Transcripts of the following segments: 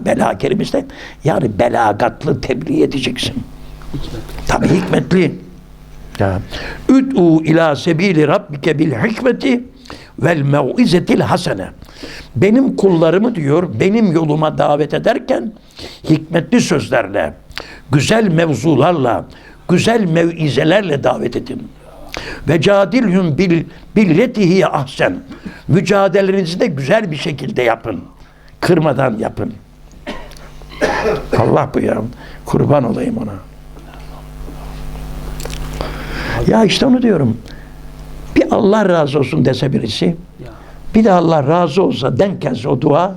Bela kelimesi yani belagatlı tebliğ edeceksin. Tabi hikmetli. Ya. Üd'u ila sebili rabbike bil hikmeti vel mev'izetil hasene. Benim kullarımı diyor, benim yoluma davet ederken hikmetli sözlerle, güzel mevzularla, güzel mevizelerle davet edin. Ve cadilhum bil billetihi ahsen. Mücadelenizi de güzel bir şekilde yapın. Kırmadan yapın. Allah bu ya. Kurban olayım ona. Ya işte onu diyorum. Bir Allah razı olsun dese birisi. Bir de Allah razı olsa denk gelse o dua.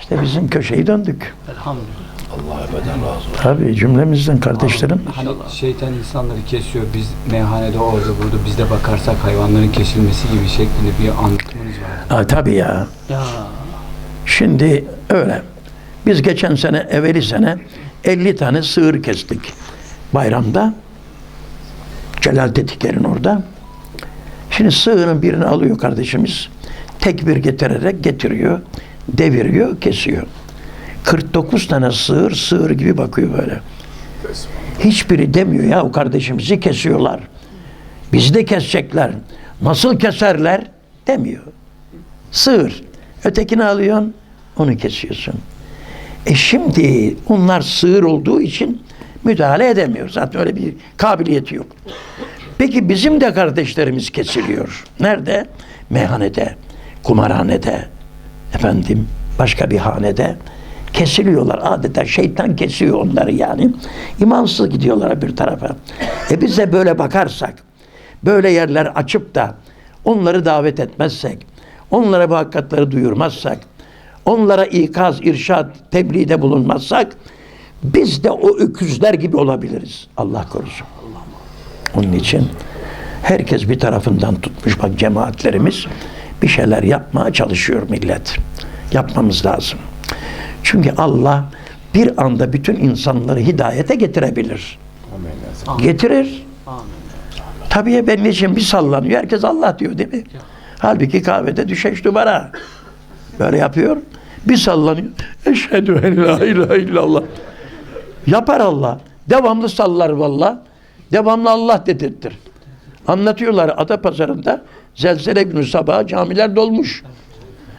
işte bizim köşeyi döndük. Elhamdülillah. Allah ebeden razı olsun. Tabii cümlemizden kardeşlerim. Hani şeytan insanları kesiyor. Biz meyhanede orada burada biz de bakarsak hayvanların kesilmesi gibi şeklinde bir anlatımınız var. Ha, tabii ya. Ya. Şimdi öyle. Biz geçen sene, evveli sene 50 tane sığır kestik. Bayramda. Celal Tetikler'in orada. Şimdi sığırın birini alıyor kardeşimiz. Tekbir getirerek getiriyor. Deviriyor, kesiyor. 49 tane sığır, sığır gibi bakıyor böyle. Hiçbiri demiyor ya o kardeşimizi kesiyorlar. Bizi de kesecekler. Nasıl keserler? Demiyor. Sığır. Ötekini alıyorsun, onu kesiyorsun. E şimdi onlar sığır olduğu için müdahale edemiyor. Zaten öyle bir kabiliyeti yok. Peki bizim de kardeşlerimiz kesiliyor. Nerede? Meyhanede, kumarhanede, efendim başka bir hanede kesiliyorlar. Adeta şeytan kesiyor onları yani. İmansız gidiyorlar bir tarafa. E biz de böyle bakarsak, böyle yerler açıp da onları davet etmezsek, onlara bu hakikatleri duyurmazsak, onlara ikaz, irşad, tebliğde bulunmazsak biz de o öküzler gibi olabiliriz. Allah korusun. Onun için herkes bir tarafından tutmuş bak cemaatlerimiz bir şeyler yapmaya çalışıyor millet. Yapmamız lazım. Çünkü Allah bir anda bütün insanları hidayete getirebilir. Getirir. Amin. Tabii ya benim için bir sallanıyor. Herkes Allah diyor değil mi? Halbuki kahvede düşeş duvara. Böyle yapıyor. Bir sallanıyor. Eşhedü en la ilahe illallah. Yapar Allah. Devamlı sallar valla. Devamlı Allah dedirtir. Anlatıyorlar Adapazarı'nda zelzele günü sabah camiler dolmuş.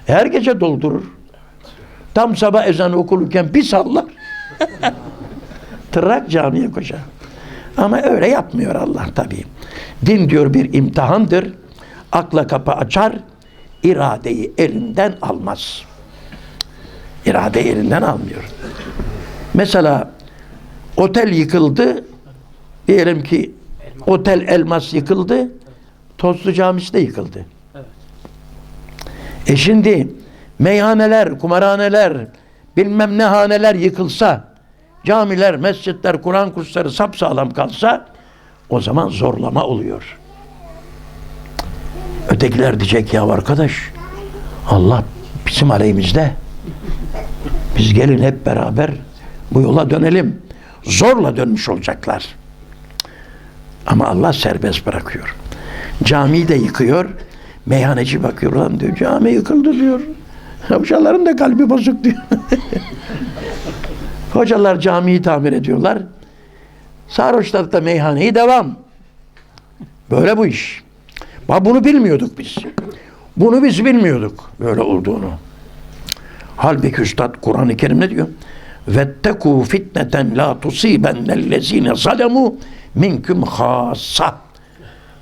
Her gece doldurur. Tam sabah ezanı okulurken bir sallar. Tırrak camiye koşar. Ama öyle yapmıyor Allah tabii. Din diyor bir imtihandır. Akla kapı açar, iradeyi elinden almaz. İradeyi elinden almıyor. Mesela otel yıkıldı. Diyelim ki otel elmas yıkıldı. Tozlu camisi de yıkıldı. E şimdi meyhaneler, kumarhaneler, bilmem ne haneler yıkılsa, camiler, mescitler, Kur'an kursları sapsağlam kalsa o zaman zorlama oluyor. Ötekiler diyecek ya arkadaş Allah bizim aleyhimizde. Biz gelin hep beraber bu yola dönelim. Zorla dönmüş olacaklar. Ama Allah serbest bırakıyor. Camiyi de yıkıyor. Meyhaneci bakıyor lan diyor. Cami yıkıldı diyor. Hocaların da kalbi bozuk diyor. Hocalar camiyi tamir ediyorlar. Sarhoşlar da meyhaneyi devam. Böyle bu iş. Bak bunu bilmiyorduk biz. Bunu biz bilmiyorduk böyle olduğunu. Halbuki Üstad Kur'an-ı Kerim ne diyor? Vettekû fitneten la tusibennellezîne zalemu minküm hâssah.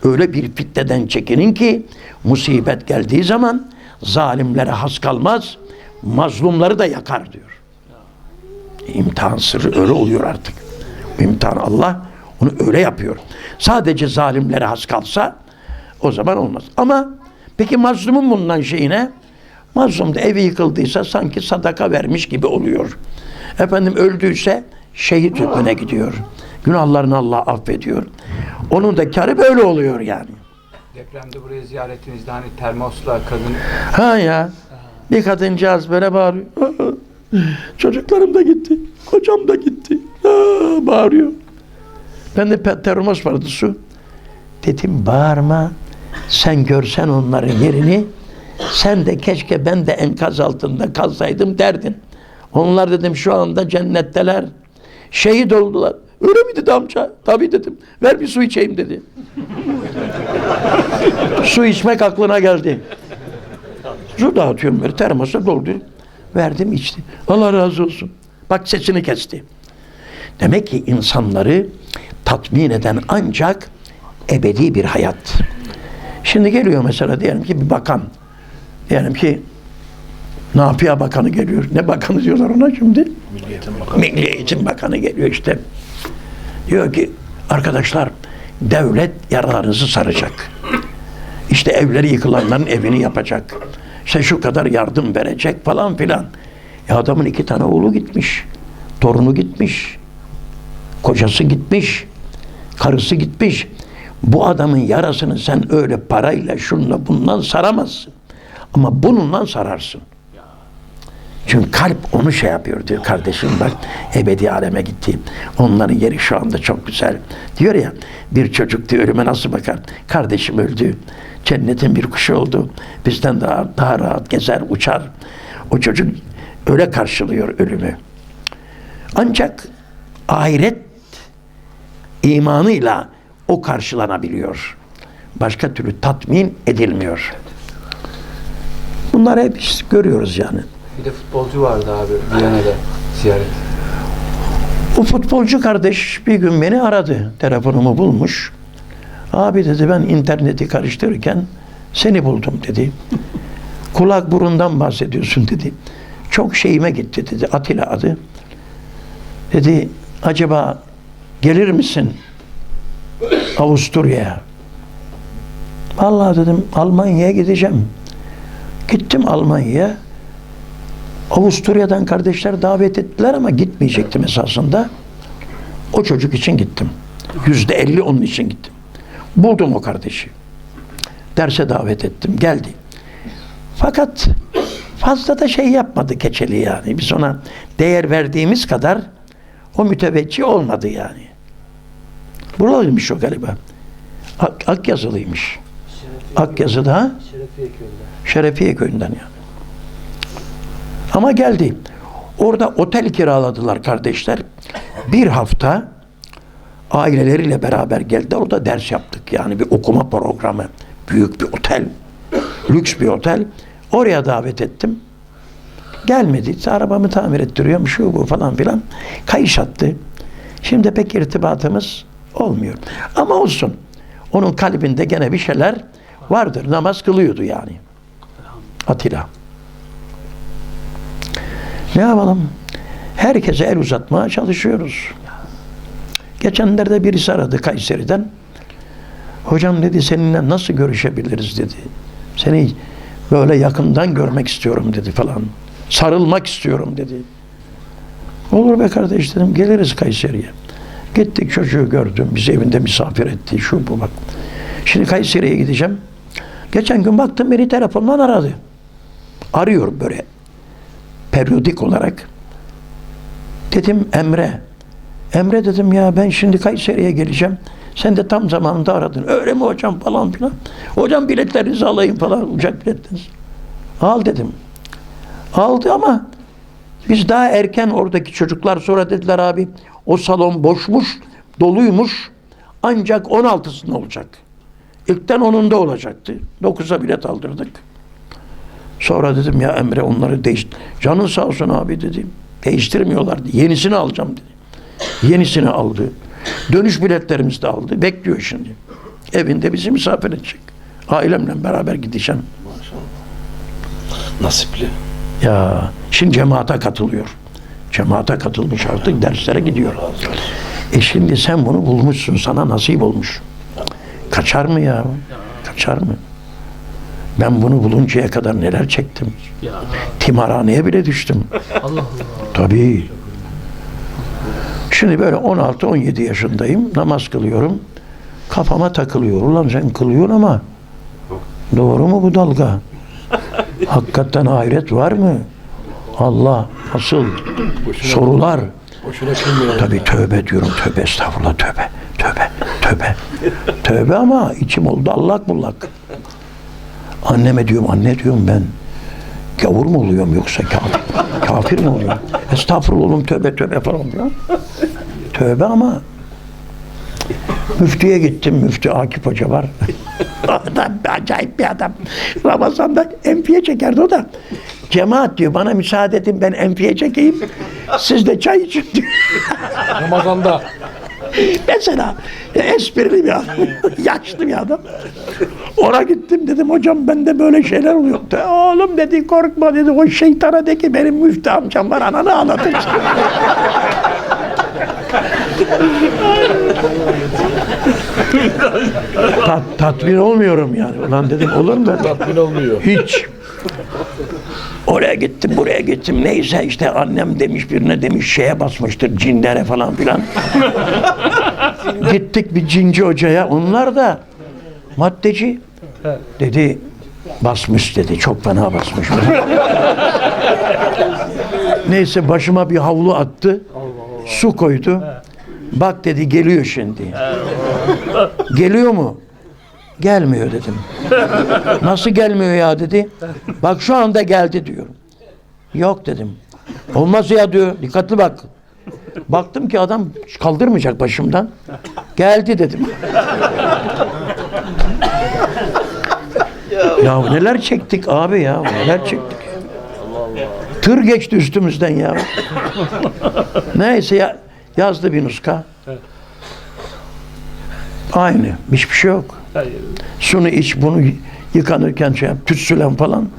Öyle bir fitneden çekinin ki musibet geldiği zaman zalimlere has kalmaz, mazlumları da yakar diyor. İmtihan sırrı öyle oluyor artık. İmtihan Allah onu öyle yapıyor. Sadece zalimlere has kalsa o zaman olmaz. Ama peki mazlumun bundan şeyine mazlum da evi yıkıldıysa sanki sadaka vermiş gibi oluyor. Efendim öldüyse şehit hükmüne gidiyor. Günahlarını Allah affediyor. Onun da karı böyle oluyor yani. Depremde buraya ziyaretinizde hani termosla kadın Ha ya. Bir kadıncağız böyle bağırıyor. Çocuklarım da gitti. Kocam da gitti. Aa, bağırıyor. Ben de termos vardı su. Dedim bağırma. Sen görsen onların yerini sen de keşke ben de enkaz altında kalsaydım derdin. Onlar dedim şu anda cennetteler. Şehit oldular. Öyle mi dedi amca? Tabii dedim. Ver bir su içeyim dedi. su içmek aklına geldi. Su dağıtıyorum böyle termosa doldu. Verdim içti. Allah razı olsun. Bak sesini kesti. Demek ki insanları tatmin eden ancak ebedi bir hayat. Şimdi geliyor mesela diyelim ki bir bakan. Diyelim ki Nafiye Bakanı geliyor. Ne bakanı diyorlar ona şimdi? Milliyetin Bakanı. Milli Eğitim Bakanı geliyor işte. Diyor ki arkadaşlar devlet yaralarınızı saracak. İşte evleri yıkılanların evini yapacak. İşte şu kadar yardım verecek falan filan. Ya adamın iki tane oğlu gitmiş. Torunu gitmiş. Kocası gitmiş. Karısı gitmiş. Bu adamın yarasını sen öyle parayla şunla bundan saramazsın. Ama bununla sararsın. Çünkü kalp onu şey yapıyor diyor kardeşim bak ebedi aleme gitti. Onların yeri şu anda çok güzel. Diyor ya bir çocuk diyor ölüme nasıl bakar? Kardeşim öldü. Cennetin bir kuşu oldu. Bizden daha, daha rahat gezer uçar. O çocuk öyle karşılıyor ölümü. Ancak ahiret imanıyla o karşılanabiliyor. Başka türlü tatmin edilmiyor. Bunları hep biz görüyoruz yani. Bir de futbolcu vardı abi Viyana'da ziyaret. O futbolcu kardeş bir gün beni aradı. Telefonumu bulmuş. Abi dedi ben interneti karıştırırken seni buldum dedi. Kulak burundan bahsediyorsun dedi. Çok şeyime gitti dedi. Atilla adı. Dedi acaba gelir misin Avusturya'ya? Vallahi dedim Almanya'ya gideceğim. Gittim Almanya'ya. Avusturya'dan kardeşler davet ettiler ama gitmeyecektim esasında. O çocuk için gittim. Yüzde elli onun için gittim. Buldum o kardeşi. Derse davet ettim. Geldi. Fakat fazla da şey yapmadı keçeli yani. Biz ona değer verdiğimiz kadar o müteveccih olmadı yani. Buralıymış o galiba. Ak, Ak yazılıymış. Yazıda ha? Şerefiye köyünden yani. Ama geldi. Orada otel kiraladılar kardeşler. Bir hafta aileleriyle beraber geldi. Orada ders yaptık. Yani bir okuma programı. Büyük bir otel. Lüks bir otel. Oraya davet ettim. Gelmedi. Arabamı tamir ettiriyorum. Şu bu falan filan. Kayış attı. Şimdi pek irtibatımız olmuyor. Ama olsun. Onun kalbinde gene bir şeyler vardır. Namaz kılıyordu yani. Atilla. Ne yapalım? Herkese el uzatmaya çalışıyoruz. Geçenlerde birisi aradı Kayseri'den. Hocam dedi seninle nasıl görüşebiliriz dedi. Seni böyle yakından görmek istiyorum dedi falan. Sarılmak istiyorum dedi. Olur be kardeş dedim geliriz Kayseri'ye. Gittik çocuğu gördüm. Bizi evinde misafir etti. Şu bu bak. Şimdi Kayseri'ye gideceğim. Geçen gün baktım beni telefondan aradı. Arıyor böyle periyodik olarak. Dedim Emre. Emre dedim ya ben şimdi Kayseri'ye geleceğim. Sen de tam zamanında aradın. Öyle mi hocam falan filan. Hocam biletlerinizi alayım falan. Uçak biletlerinizi. Al dedim. Aldı ama biz daha erken oradaki çocuklar sonra dediler abi o salon boşmuş, doluymuş. Ancak 16'sında olacak. İlkten 10'unda olacaktı. 9'a bilet aldırdık. Sonra dedim ya Emre onları değiş... Canın sağ olsun abi dedim. Değiştirmiyorlar. Yenisini alacağım dedi. Yenisini aldı. Dönüş biletlerimizi de aldı. Bekliyor şimdi. Evinde bizi misafir edecek. Ailemle beraber gideceğim. Nasipli. Ya şimdi cemaate katılıyor. Cemaate katılmış artık derslere gidiyor. E şimdi sen bunu bulmuşsun. Sana nasip olmuş. Kaçar mı ya? Kaçar mı? Ben bunu buluncaya kadar neler çektim. Timarhaneye bile düştüm. Allah Allah. Tabii. Şimdi böyle 16-17 yaşındayım. Namaz kılıyorum. Kafama takılıyor. Ulan sen kılıyorsun ama doğru mu bu dalga? Hakikaten ahiret var mı? Allah asıl sorular. Boşuna kılmıyor. Tabii tövbe diyorum. Tövbe estağfurullah tövbe. Tövbe. Tövbe. tövbe ama içim oldu allak bullak. Anneme diyorum anne diyorum ben gavur mu oluyorum yoksa kafir, kafir mi oluyorum? Estağfurullah oğlum tövbe tövbe falan filan. Tövbe ama Müftüye gittim. Müftü Akif Hoca var. adam acayip bir adam. Ramazan'da enfiye çekerdi o da. Cemaat diyor bana müsaade edin ben enfiye çekeyim. Siz de çay için diyor. Ramazan'da. Mesela esprili bir adam. Yaşlı bir adam. Ona gittim dedim hocam bende böyle şeyler oluyor. De, Oğlum dedi korkma dedi o şeytana de ki benim müftü amcam var ananı ağlatır. Tat, tatmin olmuyorum yani. Ulan dedim olur mu? Tatmin olmuyor. Hiç. Oraya gittim, buraya gittim. Neyse işte annem demiş birine demiş şeye basmıştır cinlere falan filan. Gittik bir cinci hocaya. Onlar da maddeci. Dedi basmış dedi. Çok fena basmış. Neyse başıma bir havlu attı. Su koydu. Bak dedi geliyor şimdi. Geliyor mu? Gelmiyor dedim. Nasıl gelmiyor ya dedi. Bak şu anda geldi diyor. Yok dedim. Olmaz ya diyor. Dikkatli bak. Baktım ki adam kaldırmayacak başımdan. Geldi dedim. ya neler çektik abi ya. Neler çektik. Tır geçti üstümüzden ya. Neyse ya yazdı bir nuska. Aynı. Hiçbir şey yok. Şunu iç, bunu yıkanırken şey yap, tütsülen falan.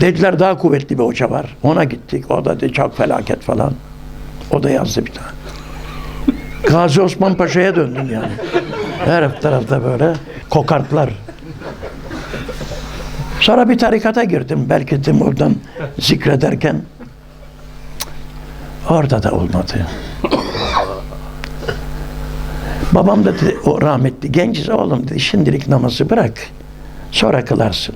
Dediler daha kuvvetli bir hoca var. Ona gittik. O da dedi çok felaket falan. O da yazdı bir tane. Gazi Osman Paşa'ya döndüm yani. Her tarafta böyle kokartlar. Sonra bir tarikata girdim. Belki dedim oradan zikrederken. Orada da olmadı. Babam da dedi, o rahmetli genciz oğlum dedi şimdilik namazı bırak. Sonra kılarsın.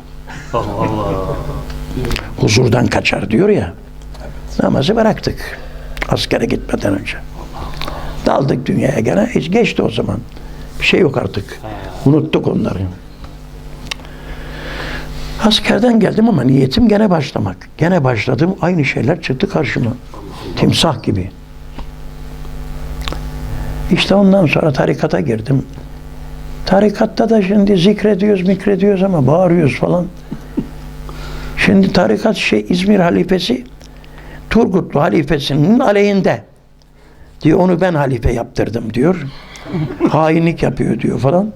Huzurdan kaçar diyor ya. Namazı bıraktık. Askere gitmeden önce. Daldık dünyaya gene. Hiç geçti o zaman. Bir şey yok artık. Unuttuk onları. Askerden geldim ama niyetim gene başlamak. Gene başladım. Aynı şeyler çıktı karşıma. Timsah gibi. İşte ondan sonra tarikata girdim. Tarikatta da şimdi zikrediyoruz, mikrediyoruz ama bağırıyoruz falan. Şimdi tarikat şey İzmir halifesi Turgutlu halifesinin aleyhinde. Diyor onu ben halife yaptırdım diyor. Hainlik yapıyor diyor falan.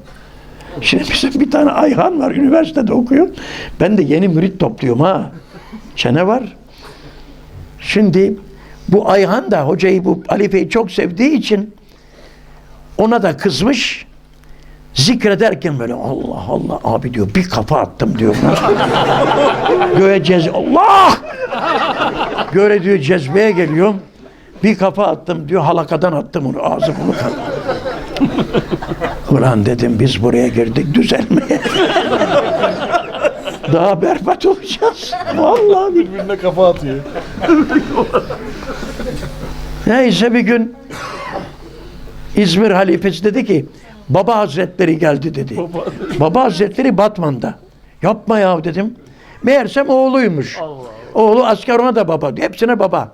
Şimdi bizim bir tane Ayhan var üniversitede okuyor. Ben de yeni mürit topluyorum ha. Çene var. Şimdi bu Ayhan da hocayı bu halifeyi çok sevdiği için ona da kızmış. Zikrederken böyle Allah Allah abi diyor bir kafa attım diyor. Göğe cez Allah! Göre diyor cezbeye geliyorum. Bir kafa attım diyor halakadan attım onu ağzı bunu. Ulan dedim biz buraya girdik düzelmeye. Daha berbat olacağız. Vallahi. Birbirine kafa atıyor. Neyse bir gün İzmir halifesi dedi ki Baba Hazretleri geldi dedi. Baba, Hazretleri Batman'da. Yapma ya dedim. Meğersem oğluymuş. Oğlu asker ona da baba. Hepsine baba.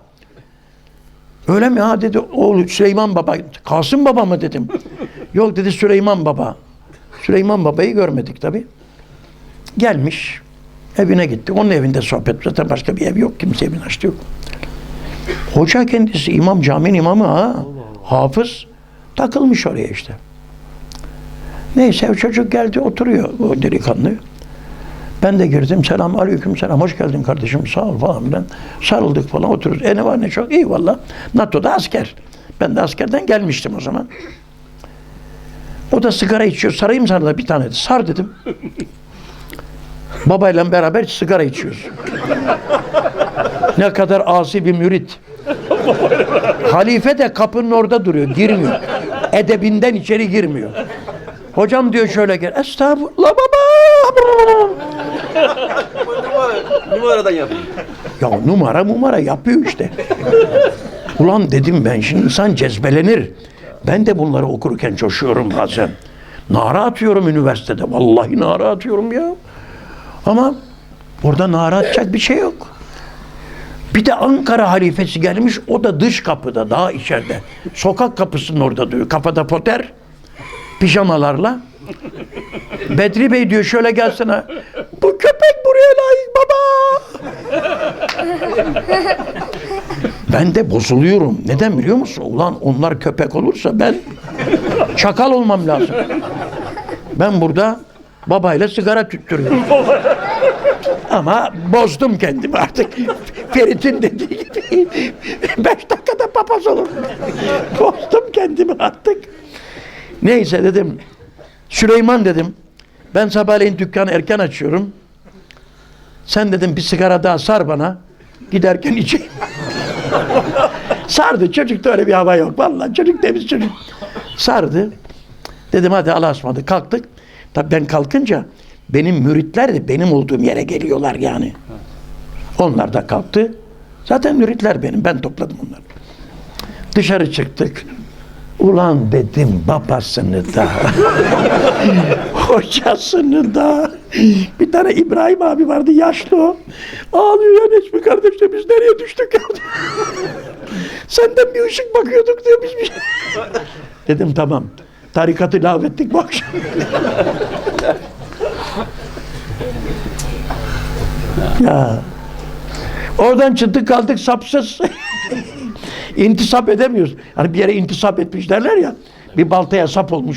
Öyle mi ha dedi oğlu Süleyman baba. Kasım baba mı dedim. Yok dedi Süleyman baba. Süleyman babayı görmedik tabi. Gelmiş. Evine gitti. Onun evinde sohbet. Zaten başka bir ev yok. Kimse evin açtı yok. Hoca kendisi imam caminin imamı ha. Hafız. Takılmış oraya işte. Neyse o çocuk geldi oturuyor o delikanlı. Ben de girdim. Selam aleyküm selam. Hoş geldin kardeşim. Sağ ol falan filan. Sarıldık falan oturuyoruz. E ne var ne çok. iyi valla. NATO'da asker. Ben de askerden gelmiştim o zaman. O da sigara içiyor. Sarayım sana da bir tane. de. Sar dedim. Babayla beraber sigara içiyoruz. ne kadar asi bir mürit. Halife de kapının orada duruyor. Girmiyor. Edebinden içeri girmiyor. Hocam diyor şöyle gel. Estağfurullah baba. Numaradan yapayım. Ya numara numara yapıyor işte. Ulan dedim ben şimdi insan cezbelenir. Ben de bunları okurken coşuyorum bazen. Nara atıyorum üniversitede. Vallahi nara atıyorum ya. Ama orada nara atacak bir şey yok. Bir de Ankara halifesi gelmiş. O da dış kapıda daha içeride. Sokak kapısının orada diyor. Kafada poter. Pijamalarla. Bedri Bey diyor şöyle gelsene. Bu köpek buraya layık baba. Ben de bozuluyorum. Neden biliyor musun? Ulan onlar köpek olursa ben çakal olmam lazım. Ben burada babayla sigara tüttürüyorum. Ama bozdum kendimi artık. Ferit'in dediği gibi beş dakikada papaz olur. bozdum kendimi artık. Neyse dedim. Süleyman dedim. Ben sabahleyin dükkanı erken açıyorum. Sen dedim bir sigara daha sar bana. Giderken içeyim. Sardı. Çocukta öyle bir hava yok. Vallahi çocuk temiz çocuk. Sardı. Dedim hadi Allah'a ısmarladık. Kalktık. Tabii ben kalkınca benim müritler de benim olduğum yere geliyorlar yani. Onlar da kalktı. Zaten müritler benim. Ben topladım onları. Dışarı çıktık. Ulan dedim babasını da hocasını da bir tane İbrahim abi vardı yaşlı o. Ağlıyor ya Necmi kardeş de biz nereye düştük ya? Senden bir ışık bakıyorduk diyor biz bir. Dedim tamam. Tarikatı lağvettik bu akşam. Ya. Oradan çıktık kaldık sapsız. intisap edemiyoruz. Hani bir yere intisap etmiş derler ya. Bir baltaya sap olmuş